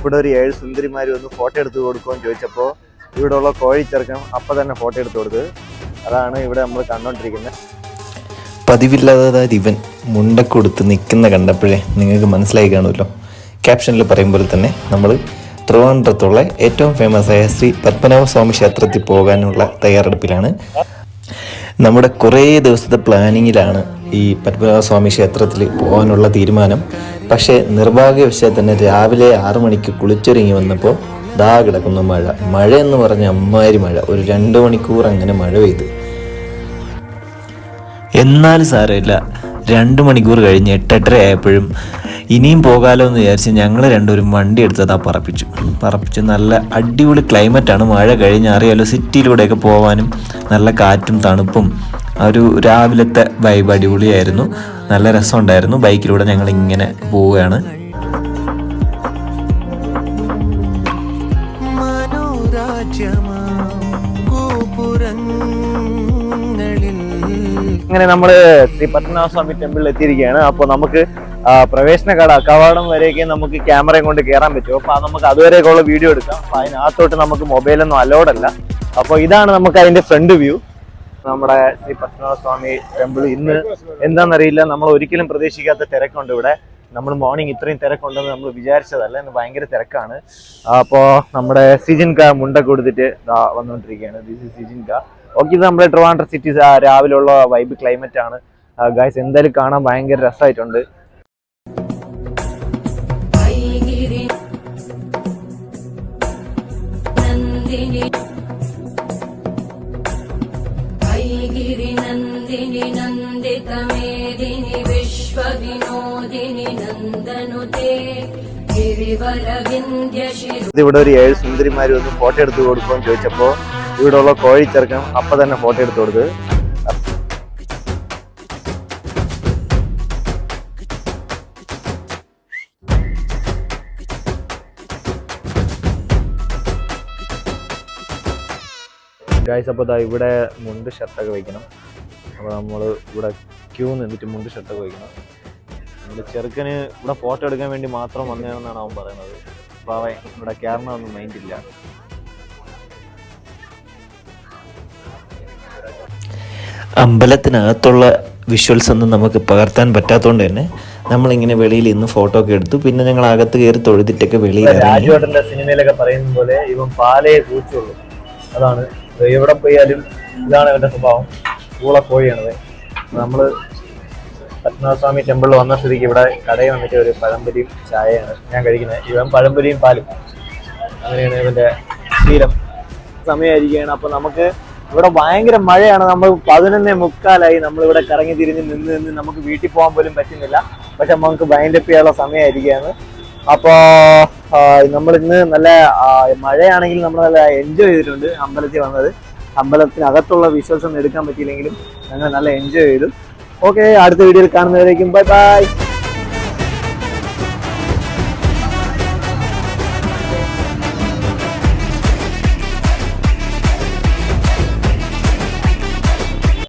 ഇവിടെ ഒരു ഏഴ് സുന്ദരിമാർ വന്ന് ഫോട്ടോ എടുത്ത് കൊടുക്കുമെന്ന് ചോദിച്ചപ്പോൾ ഇവിടെ ഉള്ള കോഴി ചെറുക്കൻ അപ്പം തന്നെ ഫോട്ടോ എടുത്ത് കൊടുത്ത് അതാണ് ഇവിടെ നമ്മൾ കണ്ടോണ്ടിരിക്കുന്നത് പതിവില്ലാതെ ഇവൻ മുണ്ടക്കൊടുത്ത് നിൽക്കുന്ന കണ്ടപ്പോഴേ നിങ്ങൾക്ക് മനസ്സിലായി കാണുമല്ലോ. ക്യാപ്ഷനിൽ പറയും പോലെ തന്നെ നമ്മൾ ട്രിവാൻഡ്രത്തുള്ള ഏറ്റവും ഫേമസ് ആയ ശ്രീ പത്മനാഭ സ്വാമി ക്ഷേത്രത്തിൽ പോകാനുള്ള തയ്യാറെടുപ്പിലാണ്. നമ്മുടെ കുറേ ദിവസത്തെ പ്ലാനിങ്ങിലാണ് ഈ പത്മനാഭസ്വാമി ക്ഷേത്രത്തിൽ പോകാനുള്ള തീരുമാനം. പക്ഷേ നിർഭാഗ്യവശാൽ തന്നെ രാവിലെ ആറു മണിക്ക് കുളിച്ചൊരുങ്ങി വന്നപ്പോൾ ദാ കിടക്കുന്ന മഴ. മഴ എന്ന് പറഞ്ഞ അമ്മാരി മഴ. ഒരു രണ്ട് മണിക്കൂർ അങ്ങനെ മഴ പെയ്തു. എന്നാലും സാരമില്ല. രണ്ട് മണിക്കൂർ കഴിഞ്ഞ് എട്ടെട്ടര ആയപ്പോഴും ഇനിയും പോകാലോ എന്ന് വിചാരിച്ച് ഞങ്ങൾ രണ്ടുപേരും വണ്ടി എടുത്തത് ആ പറപ്പിച്ചു. പറപ്പിച്ച് നല്ല അടിപൊളി ക്ലൈമറ്റാണ് മഴ കഴിഞ്ഞ് അറിയാലോ സിറ്റിയിലൂടെയൊക്കെ പോകാനും നല്ല കാറ്റും തണുപ്പും. ആ ഒരു രാവിലത്തെ വൈബ് അടിപൊളിയായിരുന്നു. നല്ല രസമുണ്ടായിരുന്നു. ബൈക്കിലൂടെ ഞങ്ങൾ ഇങ്ങനെ പോവുകയാണ് ഇങ്ങനെ നമ്മൾ ശ്രീ പത്മനാഭ സ്വാമി ടെമ്പിളിൽ എത്തിയിരിക്കുകയാണ്. അപ്പോൾ നമുക്ക് പ്രവേശന കട കവാടം വരെയൊക്കെ നമുക്ക് ക്യാമറയും കൊണ്ട് കയറാൻ പറ്റും. അപ്പോൾ നമുക്ക് അതുവരെയൊക്കെയുള്ള വീഡിയോ എടുക്കാം. അപ്പോൾ അതിനകത്തോട്ട് നമുക്ക് മൊബൈലൊന്നും അലോഡ് അല്ല. അപ്പോൾ ഇതാണ് നമുക്ക് അതിന്റെ ഫ്രണ്ട് വ്യൂ നമ്മുടെ ശ്രീ പത്മനാഭ സ്വാമി ടെമ്പിൾ ഇന്ന് എന്താണെന്നറിയില്ല. നമ്മൾ ഒരിക്കലും പ്രതീക്ഷിക്കാത്ത തിരക്കുണ്ട് ഇവിടെ. നമ്മൾ മോർണിംഗ് ഇത്രയും തിരക്കുണ്ടെന്ന് നമ്മൾ വിചാരിച്ചതല്ല. ഇന്ന് ഭയങ്കര തിരക്കാണ്. അപ്പോൾ നമ്മുടെ സിജിൻ കാ മുണ്ട കൊടുത്തിട്ട് വന്നുകൊണ്ടിരിക്കുകയാണ്. ദിസ് ഇസ് സിജിൻ കാ. ഓക്കെ ഇത് നമ്മുടെ ട്രിവാൻഡ്ര സിറ്റി രാവിലെയുള്ള വൈബ് ക്ലൈമറ്റ് ആണ്. ഗായ്സ് എന്തായാലും കാണാൻ ഭയങ്കര രസമായിട്ടുണ്ട് നന്ദിനി. ഐഗിരി നന്ദിനി നന്ദിത മേദിനി വിശ്വവിനോദിനി നന്ദനുതേ ഇവിടെ ഒരു ഏഴ് സുന്ദരിമാര് വന്ന് ഫോട്ടോ എടുത്ത് കൊടുക്കുമെന്ന് ചോദിച്ചപ്പോ ഇവിടെയുള്ള കോഴി ചെറുക്കൻ അപ്പൊ തന്നെ ഫോട്ടോ എടുത്ത് കൊടുത്ത് ഗായ്സ് അപ്പോൾ ഇതാ ഇവിടെ മുണ്ട് ഷർട്ടൊക്കെ വയ്ക്കണം അപ്പോൾ നമ്മൾ ഇവിടെ ക്യൂ നിന്നിട്ട് മുണ്ട് ഷർട്ടൊക്കെ വയ്ക്കണം നമ്മുടെ ചെറുക്കന് ഇവിടെ ഫോട്ടോ എടുക്കാൻ വേണ്ടി മാത്രം വന്നതെന്നാണ് അവൻ പറയുന്നത്. അപ്പോൾ അവൻ ഇവിടെ കയറണമെന്ന് മൈൻഡില്ല അമ്പലത്തിനകത്തുള്ള വിഷ്വൽസ് ഒന്നും നമുക്ക് പകർത്താൻ പറ്റാത്തതുകൊണ്ട് തന്നെ നമ്മളിങ്ങനെ വെളിയിൽ ഇന്ന് ഫോട്ടോ ഒക്കെ എടുത്തു. പിന്നെ ഞങ്ങൾ അകത്ത് കയറി തൊഴുതിട്ടൊക്കെ വെളിയിൽ ഇറങ്ങി. രാജുവേട്ടന്റെ സിനിമയിലൊക്കെ പറയുന്ന പോലെ ഇവൻ പാലയെ കൂച്ചുള്ളൂ അതാണ് എവിടെ പോയാലും ഇതാണ് ഇവന്റെ സ്വഭാവം. കൂളെ കോഴിയാണത് നമ്മൾ പത്മനാഭസ്വാമി ടെമ്പിളിൽ വന്ന സ്ഥിതിക്ക് ഇവിടെ കടയിൽ വന്നിട്ട് ഒരു പഴംപൊരിയും ചായയാണ് ഞാൻ കഴിക്കുന്നത്. ഇവൻ പഴംപൊരിയും പാലും. അങ്ങനെയാണ് ഇവന്റെ ശീലം. സമയമായിരിക്കുകയാണ് അപ്പൊ നമുക്ക് ഇവിടെ ഭയങ്കര മഴയാണ്. നമ്മൾ പതിനൊന്നേ മുക്കാലായി. നമ്മൾ ഇവിടെ കറങ്ങി തിരിഞ്ഞ് നിന്ന് നിന്ന് നമുക്ക് വീട്ടിൽ പോകാൻ പോലും പറ്റുന്നില്ല. പക്ഷെ നമുക്ക് ബൈൻഡപ്പ് ചെയ്യാനുള്ള സമയമായിരിക്കുകയാണ്. അപ്പോ നമ്മൾ ഇന്ന് നല്ല മഴയാണെങ്കിൽ നമ്മൾ നല്ല എൻജോയ് ചെയ്തിട്ടുണ്ട് അമ്പലത്തിൽ വന്നത്. അമ്പലത്തിനകത്തുള്ള ഒന്നും എടുക്കാൻ പറ്റിയില്ലെങ്കിലും ഞങ്ങൾ നല്ല എൻജോയ് ചെയ്തു. ഓക്കെ അടുത്ത വീഡിയോയിൽ കാണുന്നവരേക്കും ബൈ ബൈ